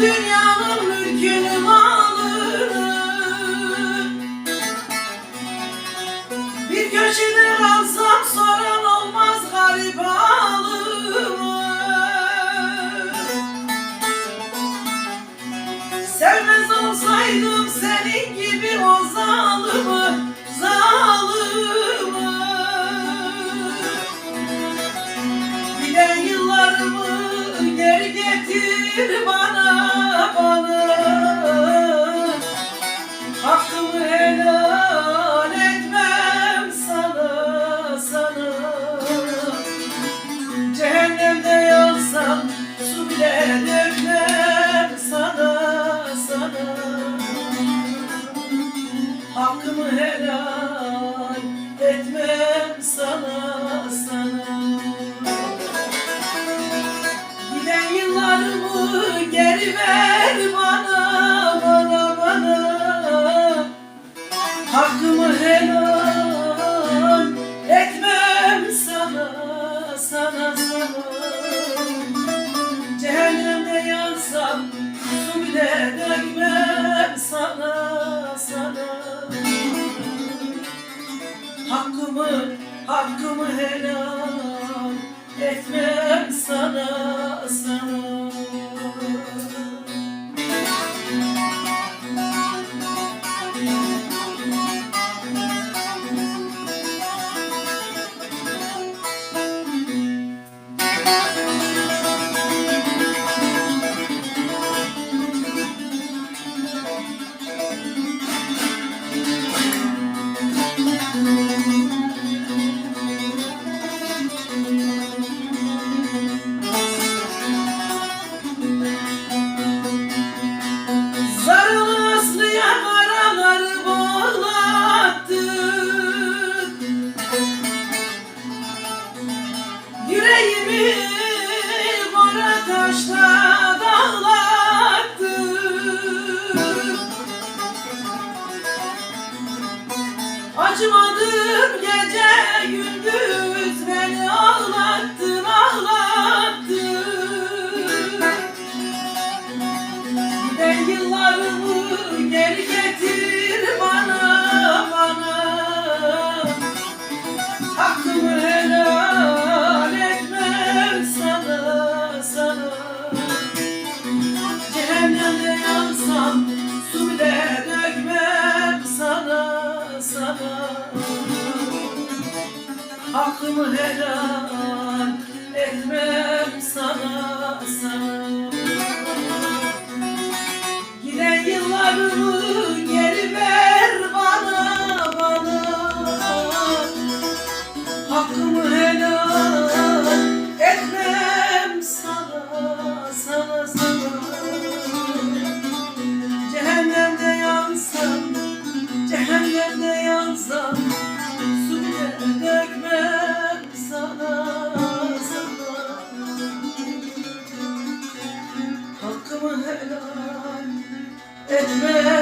Dünyanın mülkünü malını Bir köşede kalsam soran olmaz garip halımı Sevmez olsaydım senin gibi o zalımı Zalımı getir bana bana. Hakkımı helal etmem sana sana. Cehennemde yansam su bile dökmem sana sana. Hakkımı helal etmem sana Cehennemde yansam su bile dökmem sana sana Hakkımı, hakkımı helal etmem sana, sana. Acımadım gece gündüz beni ağlattın ağlattın. Giden yıllarımı geri getir Hakkımı helal etmem sana sana. Giden yıllarımı geri ver bana bana. Hakkımı helal etmem sana sana sana. Cehennemde yansam helal